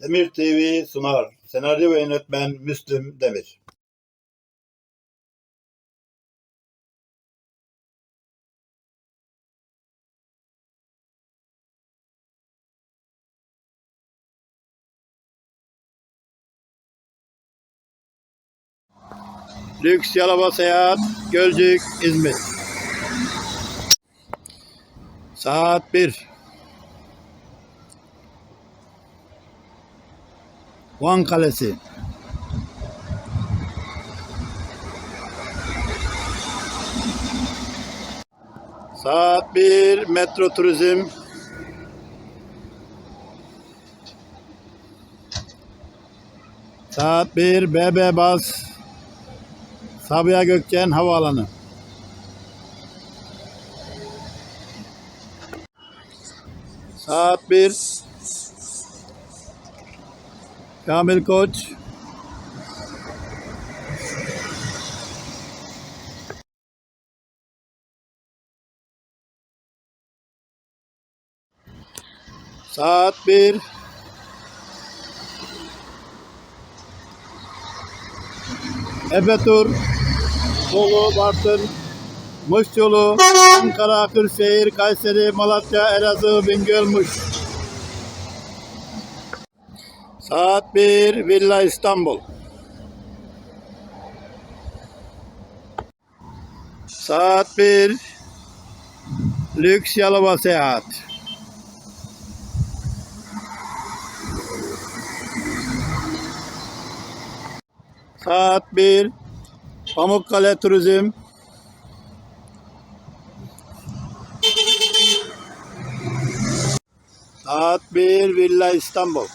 Demir TV sunar. Senaryo ve yönetmen Müslüm Demir. Lüks Yalova Seyahat, Gölcük, İzmir. Saat 1. Van Kalesi. Saat 1 Metro Turizm. Saat 1 BB Bas. Sabiha Gökçen Havaalanı. Saat 1 Kamil Koç. Saat 1 Efe Tur Bolu, Bartın, Muş yolu, Ankara, Kırşehir, Kayseri, Malatya, Elazığ, Bingöl, Muş. Saat 1 Villa İstanbul. Saat 1 Lüks Yalova Seyahat. Saat 1 Pamukkale Turizm. Saat 1 Villa İstanbul.